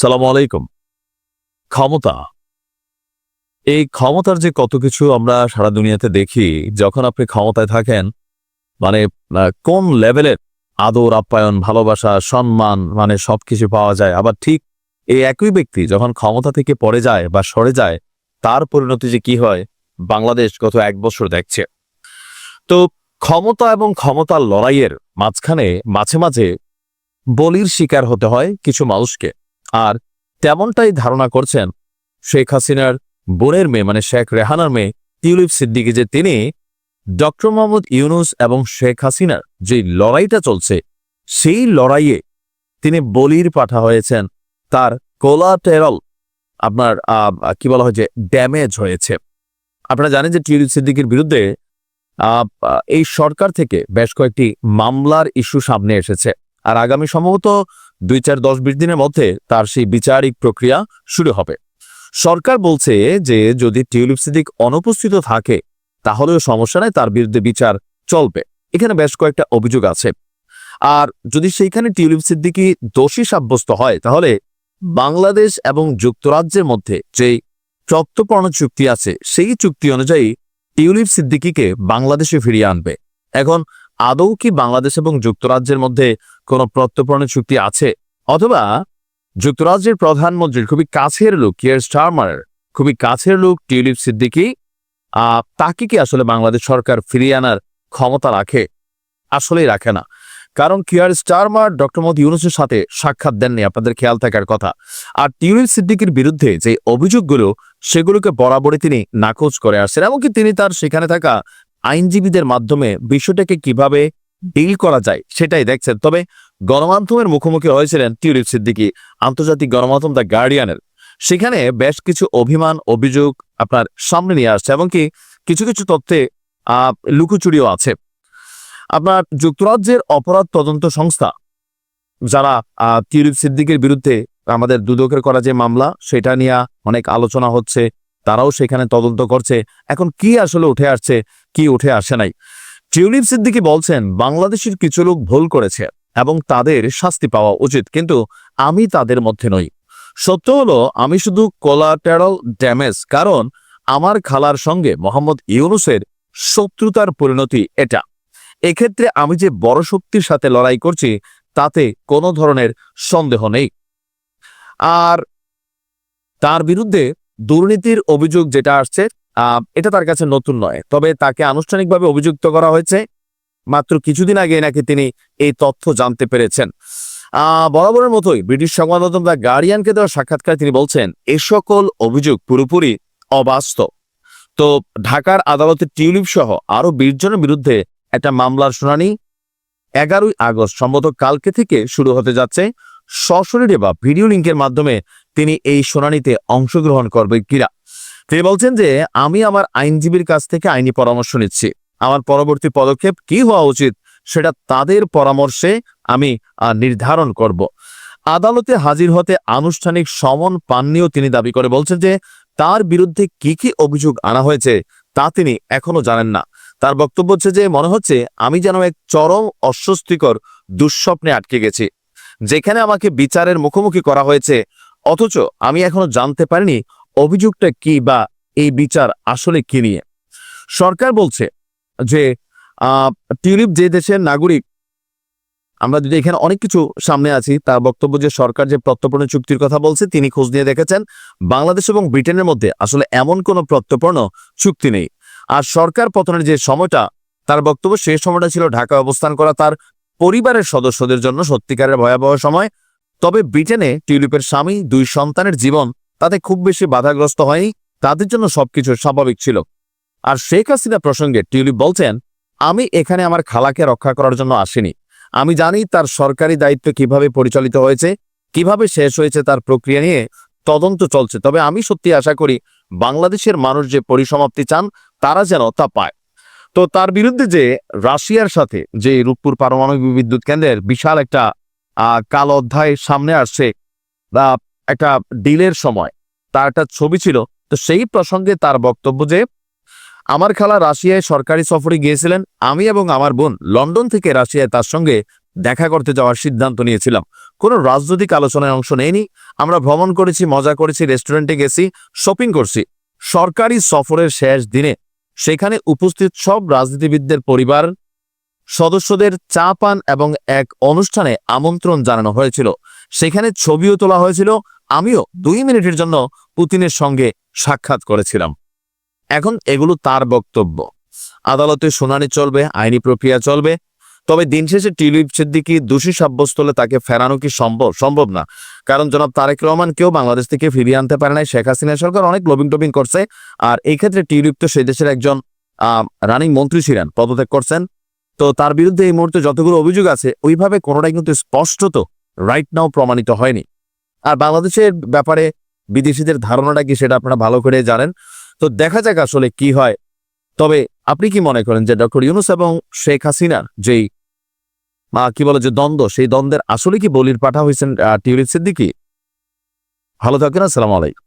সালাম আলাইকুম। ক্ষমতা। এই ক্ষমতার যে কত কিছু আমরা সারা দুনিয়াতে দেখি, যখন আপনি ক্ষমতায় থাকেন মানে কোন লেভেলের আদর, আপ্যায়ন, ভালোবাসা, সম্মান মানে সবকিছু পাওয়া যায়, আবার ঠিক এই একই ব্যক্তি যখন ক্ষমতা থেকে পড়ে যায় বা সরে যায়, তার পরিণতি যে কি হয়, বাংলাদেশ গত এক বছর দেখছে। তো ক্ষমতা এবং ক্ষমতার লড়াইয়ের মাঝখানে মাঝে মাঝে বলির শিকার হতে হয় কিছু মানুষকে। আর তেমনটাই ধারণা করছেন শেখ হাসিনার বোনের মেয়ে মানে শেখ রেহানার মেয়ে টিউলিপ সিদ্দিকি যে তিনি ডক্টর মোহাম্মদ ইউনুস এবং শেখ হাসিনার যে লড়াইটা চলছে, সেই লড়াইয়ে তিনি বলির পাঠা হয়েছেন। তার কোলাটেরল আপনার কি বলা হয় যে ড্যামেজ হয়েছে। আপনারা জানেন যে টিউলিপ সিদ্দিকির বিরুদ্ধে এই সরকার থেকে বেশ কয়েকটি মামলার ইস্যু সামনে এসেছে। আর আগামী সম্ভবত দুই চার দশ বিশ দিনের মধ্যে তার সেই বিচারিক প্রক্রিয়া শুরু হবে। সরকার বলছে যে যদি টিউলিপ সিদ্দিক অনুপস্থিত থাকে, তাহলেও সমস্যা নেই, তার বিরুদ্ধে বিচার চলবে। এখানে বেশ কয়েকটা অভিযোগ আছে। আর যদি সেইখানে টিউলিপ সিদ্দিকি দোষী সাব্যস্ত হয়, তাহলে বাংলাদেশ এবং যুক্তরাজ্যের মধ্যে যে চক্তপর্ণ চুক্তি আছে, সেই চুক্তি অনুযায়ী টিউলিপ সিদ্দিকিকে বাংলাদেশে ফিরিয়ে আনবে। এখন আদৌ কি বাংলাদেশ এবং যুক্তরাজ্যের মধ্যে কোনো প্রত্যর্পণ চুক্তি আছে? অথবা যুক্তরাজ্যের প্রধানমন্ত্রীর খুবই কাছের লোক, কিয়ার স্টারমারের খুবই কাছের লোক, টিউলিপ সিদ্দিকি তাকে কি আসলে বাংলাদেশ সরকার ফিরিয়ে আনার ক্ষমতা রাখে? আসলেই রাখে না। কারণ কিয়ার স্টারমার ডক্টর মোহাম্মদ ইউনুসের সাথে সাক্ষাৎ দেননি, আপনাদের খেয়াল থাকার কথা। আর টিউলিপ সিদ্দিকির বিরুদ্ধে যে অভিযোগগুলো, সেগুলোকে বরাবরই তিনি নাকচ করে আসছেন। এমনকি তিনি তার সেখানে থাকা আইনজীবীদের মাধ্যমে বিষয়টাকে কীভাবে ডিল করা যায়, সেটাই দেখছেন। তবে গণমাধ্যমের মুখোমুখি হয়েছিলেন টিউলিপ সিদ্দিকি, আন্তর্জাতিক গণমাধ্যম দ্য গার্ডিয়ানের। সেখানে বেশ কিছু অভিমান, অভিযোগ আপনার সামনে নিয়ে আসছে এমনকি কিছু কিছু তথ্যে লুকোচুরিও আছে। আপনার যুক্তরাজ্যের অপরাধ তদন্ত সংস্থা, যারা টিউলিপ সিদ্দিকের বিরুদ্ধে আমাদের দুদকের করা যে মামলা, সেটা নিয়ে অনেক আলোচনা হচ্ছে, তারাও সেখানে তদন্ত করছে। এখন কি আসলে উঠে আসছে, কি উঠে আসে নাই? টিউলিপ সিদ্দিকি বলছেন, বাংলাদেশের কিছু লোক ভুল করেছে এবং তাদের শাস্তি পাওয়া উচিত, কিন্তু আমি তাদের মধ্যে নই। সত্য হলো, আমি শুধু কোলাটেরাল ড্যামেজ কারণ আমার খালার সঙ্গে মোহাম্মদ ইউনুসের শত্রুতার পরিণতি এটা। এক্ষেত্রে আমি যে বড় শক্তির সাথে লড়াই করছি, তাতে কোনো ধরনের সন্দেহ নেই। আর তার বিরুদ্ধে দুর্নীতির অভিযোগ যেটা আসছে এটা তার কাছে নতুন নয়। তবে তাকে আনুষ্ঠানিকভাবে অভিযুক্ত করা হয়েছে। মাত্র কিছুদিন আগে নাকি তিনি এই তথ্য জানতে পেরেছেন। বরাবরের মতোই ব্রিটিশ সংবাদ মাধ্যম দ্য গার্ডিয়ানকে দেওয়া সাক্ষাৎকারে তিনি বলছেন, এ সকল অভিযোগ পুরোপুরি অবাস্তব। তো ঢাকার আদালতে টিউলিপ সহ আরও বিশ জনের বিরুদ্ধে একটা মামলার শুনানি এগারোই আগস্ট, সম্ভবত কালকে থেকে শুরু হতে যাচ্ছে। সশরীরে বা ভিডিও লিঙ্কের মাধ্যমে তিনি এই শুনানিতে অংশগ্রহণ করবে কিরা? তিনি বলছেন যে, আমি আমার আইনজীবীর কাছ থেকে আইনি পরামর্শ নিচ্ছি। আমার পরবর্তী পদক্ষেপ কি হওয়া উচিত সেটা তাদের পরামর্শে আমি নির্ধারণ করব। আদালতে হাজির হতে আনুষ্ঠানিক সমন পাননিও তিনি দাবি করে বলছেন যে, তার বিরুদ্ধে কি কি অভিযোগ আনা হয়েছে তা তিনি এখনও জানেন না। তার বক্তব্য হচ্ছে যে, মনে হচ্ছে আমি যেন এক চরম অস্বস্তিকর দুঃস্বপ্নে আটকে গেছি। যেখানে আমাকে বিচারের মুখোমুখি করা হয়েছে, অথচ আমি এখনও জানতে পারিনি অভিযোগটা কি বা এই বিচার আসলে কি নিয়ে? সরকার বলছে যে টিউলিপ যে দেশের নাগরিক, আমরা যদি এখানে অনেক কিছু সামনে আছি, তার বক্তব্য যে সরকার যে প্রত্যর্পণ চুক্তির কথা বলছে, তিনি খোঁজ নিয়ে দেখেছেন, বাংলাদেশ এবং ব্রিটেনের মধ্যে আসলে এমন কোনো প্রত্যর্পণ চুক্তি নেই। আর সরকার পতনের যে সময়টা, তার বক্তব্য সেই সময়টা ছিল ঢাকায় অবস্থান করা তার পরিবারের সদস্যদের জন্য সত্যিকারের ভয়াবহ সময়। তবে ব্রিটেনে টিউলিপের স্বামী, দুই সন্তানের জীবন তাতে খুব বেশি বাধাগ্রস্ত হয়নি। তাদের জন্য সবকিছু স্বাভাবিক ছিল। আর শেখ হাসিনা প্রসঙ্গে টিউলিপ বলছেন, আমি এখানে আমার খালাকে রক্ষা করার জন্য আসিনি। আমি জানি তার সরকারি দায়িত্ব কীভাবে পরিচালিত হয়েছে, কীভাবে শেষ হয়েছে তার প্রক্রিয়া নিয়ে তদন্ত চলছে। তবে আমি সত্যি আশা করি, বাংলাদেশের মানুষ যে পরিসমাপ্তি চান, তারা যেন তা পায়। তো তার বিরুদ্ধে যে রাশিয়ার সাথে যে রূপপুর পারমাণবিক বিদ্যুৎ কেন্দ্রের বিশাল একটা কালো অধ্যায় সামনে আসছে একটা ডিলের সময় তার একটা ছবি ছিল। তো সেই প্রসঙ্গে তার বক্তব্য যে, আমার খালা রাশিয়ায় সরকারি সফরে গিয়েছিলেন। আমি এবং আমার বোন লন্ডন থেকে রাশিয়ায় তার সঙ্গে দেখা করতে যাওয়ার সিদ্ধান্ত নিয়েছিলাম। কোনো রাজনৈতিক আলোচনায় অংশ নেইনি। আমরা ভ্রমণ করেছি, মজা করেছি, রেস্টুরেন্টে গেছি, শপিং করছি। সরকারি সফরের শেষ দিনে সেখানে উপস্থিত সব রাজনীতিবিদদের পরিবার, সদস্যদের চা পান এবং এক অনুষ্ঠানে আমন্ত্রণ জানানো হয়েছিল। সেখানে ছবিও তোলা হয়েছিল। আমিও দুই মিনিটের জন্য পুতিনের সঙ্গে সাক্ষাৎ করেছিলাম। এখন এগুলো তার বক্তব্য। আদালতে শুনানি চলবে, আইনি প্রক্রিয়া চলবে, তবে দিন শেষে টিউলিপ সিদ্দিকি দোষী সাব্যস্ত হলে তাকে ফেরানো কি সম্ভব সম্ভব না। কারণ জনাব তারেক রহমান কেউ বাংলাদেশ থেকে ফিরিয়ে আনতে পারে নাই। শেখ হাসিনা সরকার অনেক লবিং টবিং করছে। আর এই ক্ষেত্রে টিউলিপ তো সেই দেশের একজন রানিং মন্ত্রী ছিলেন, পদত্যাগ করছেন। তো তার বিরুদ্ধে এই মুহূর্তে যতগুলো অভিযোগ আছে, ওইভাবে কোনোটাই কিন্তু স্পষ্টত রাইট নাও প্রমাণিত হয়নি। আর বাংলাদেশের ব্যাপারে বিদেশিদের ধারণাটা কি সেটা আপনারা ভালো করে জানেন। তো দেখা যাক আসলে কি হয়। তবে আপনি কি মনে করেন যে ডক্টর ইউনুস এবং শেখ হাসিনার যেই মা কি বলে যে দ্বন্দ্ব, সেই দ্বন্দ্বের আসলে কি বলির পাঠা হয়েছেন টিউলিপ সিদ্দিকি? ভালো থাকেন আসসালামু আলাইকুম।